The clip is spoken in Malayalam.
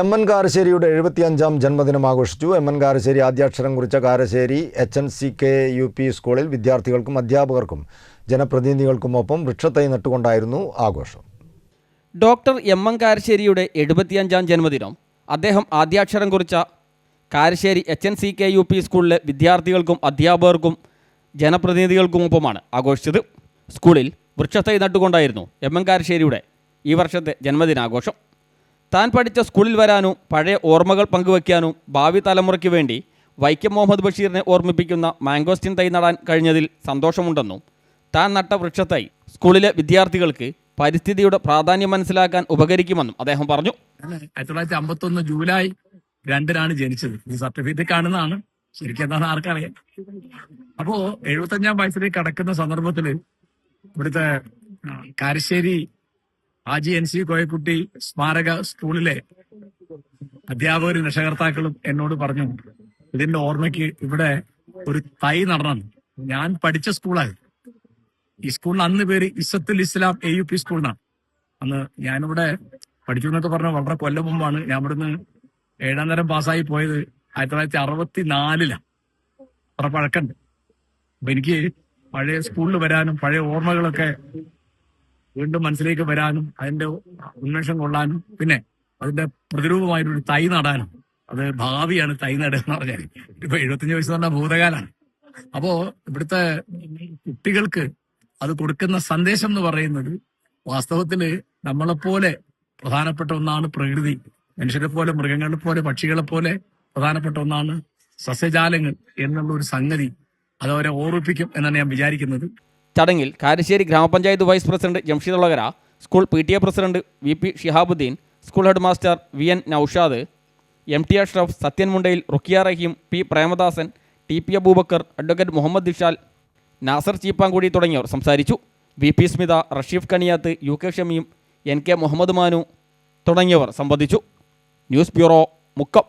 എം എൻ കാരശ്ശേരിയുടെ എഴുപത്തിയഞ്ചാം ജന്മദിനം ആഘോഷിച്ചു. എം എൻ കാരശ്ശേരി ആദ്യാക്ഷരം കുറിച്ച Karassery H N C K U P സ്കൂളിൽ വിദ്യാർത്ഥികൾക്കും അധ്യാപകർക്കും ജനപ്രതിനിധികൾക്കുമൊപ്പം വൃക്ഷത്തൈ നട്ടുകൊണ്ടായിരുന്നു ആഘോഷം. ഡോക്ടർ എം എൻ കാരശ്ശേരിയുടെ എഴുപത്തിയഞ്ചാം ജന്മദിനം അദ്ദേഹം ആദ്യാക്ഷരം കുറിച്ച Karassery H N C K U P സ്കൂളിലെ വിദ്യാർത്ഥികൾക്കും അധ്യാപകർക്കും ജനപ്രതിനിധികൾക്കുമൊപ്പമാണ് ആഘോഷിച്ചത്. സ്കൂളിൽ വൃക്ഷത്തൈ നട്ടുകൊണ്ടായിരുന്നു എം എൻ കാരശ്ശേരിയുടെ ഈ വർഷത്തെ ജന്മദിനാഘോഷം. താൻ പഠിച്ച സ്കൂളിൽ വരാനും പഴയ ഓർമ്മകൾ പങ്കുവയ്ക്കാനും ഭാവി തലമുറയ്ക്ക് വേണ്ടി വൈക്കം മുഹമ്മദ് ബഷീറിനെ ഓർമ്മിപ്പിക്കുന്ന മാംഗോസ്റ്റിൻ തൈ നടാൻ കഴിഞ്ഞതിൽ സന്തോഷമുണ്ടെന്നും താൻ നട്ട വൃക്ഷത്തൈ സ്കൂളിലെ വിദ്യാർത്ഥികൾക്ക് പരിസ്ഥിതിയുടെ പ്രാധാന്യം മനസ്സിലാക്കാൻ ഉപകരിക്കുമെന്നും അദ്ദേഹം പറഞ്ഞു. ആയിരത്തി തൊള്ളായിരത്തി അമ്പത്തൊന്ന് ജൂലൈ രണ്ടിനാണ് ജനിച്ചത്. ഈ സർട്ടിഫിക്കറ്റ് കാണുന്നതാണ്. ശരിക്കും എന്താണ് ആർക്കറിയാം. അപ്പോ എഴുപത്തഞ്ചാം വയസ്സിലേക്ക് കടക്കുന്ന സന്ദർഭത്തിൽ ഇവിടുത്തെ കാരശ്ശേരി ആജി എൻ സി കോയക്കുട്ടി സ്മാരക സ്കൂളിലെ അധ്യാപകരും രക്ഷകർത്താക്കളും എന്നോട് പറഞ്ഞു ഇതിന്റെ ഓർമ്മയ്ക്ക് ഇവിടെ ഒരു തൈ നടണം. ഞാൻ പഠിച്ച സ്കൂളായി ഈ സ്കൂളിന് അന്ന് പേര് Izzathul Islam A U P സ്കൂളിനാണ് അന്ന് ഞാനിവിടെ പഠിച്ചു എന്നൊക്കെ പറഞ്ഞ വളരെ കൊല്ലം മുമ്പാണ് ഞാൻ ഇവിടുന്ന് ഏഴാം തരം പാസ്സായി പോയത് ആയിരത്തി തൊള്ളായിരത്തി അറുപത്തി നാലിലാണ് അത്ര പഴക്കണ്ട് അപ്പൊ എനിക്ക് പഴയ സ്കൂളിൽ വരാനും പഴയ ഓർമ്മകളൊക്കെ വീണ്ടും മനസ്സിലേക്ക് വരാനും അതിന്റെ ഉന്മേഷം കൊള്ളാനും പിന്നെ അതിന്റെ പ്രതിരൂപമായിട്ടൊരു തൈ നടാനും. അത് ഭാവിയാണ് തൈ നടുക എന്ന് പറഞ്ഞാൽ ഇപ്പൊ എഴുപത്തഞ്ച് വയസ്സ് പറഞ്ഞ ഭൂതകാലാണ്. അപ്പോ ഇവിടുത്തെ കുട്ടികൾക്ക് അത് കൊടുക്കുന്ന സന്ദേശം എന്ന് പറയുന്നത് വാസ്തവത്തിൽ നമ്മളെപ്പോലെ പ്രധാനപ്പെട്ട ഒന്നാണ് പ്രകൃതി. മനുഷ്യരെ പോലെ മൃഗങ്ങളെ പോലെ പക്ഷികളെ പോലെ പ്രധാനപ്പെട്ട ഒന്നാണ് സസ്യജാലങ്ങൾ എന്നുള്ള ഒരു സംഗതി അതവരെ ഓർമ്മിപ്പിക്കും എന്നാണ് ഞാൻ വിചാരിക്കുന്നത്. ചടങ്ങിൽ കാരശ്ശേരി ഗ്രാമപഞ്ചായത്ത് vice president Jamsheed Ulakara school P T A president V P Shihabuddin school head master V N Noushad M T Ashraf Sathyan Mundayil Rukkiya Raheem P Premadasan T P Abubacker advocate Muhammad Dishal Nasar Cheeppankudi തുടങ്ങിയവർ സംസാരിച്ചു. V P Smitha Rasheef Kaniyath U K Shameem N K Muhammad Manu തുടങ്ങിയവർ സംബന്ധിച്ചു. News bureau Mukkam.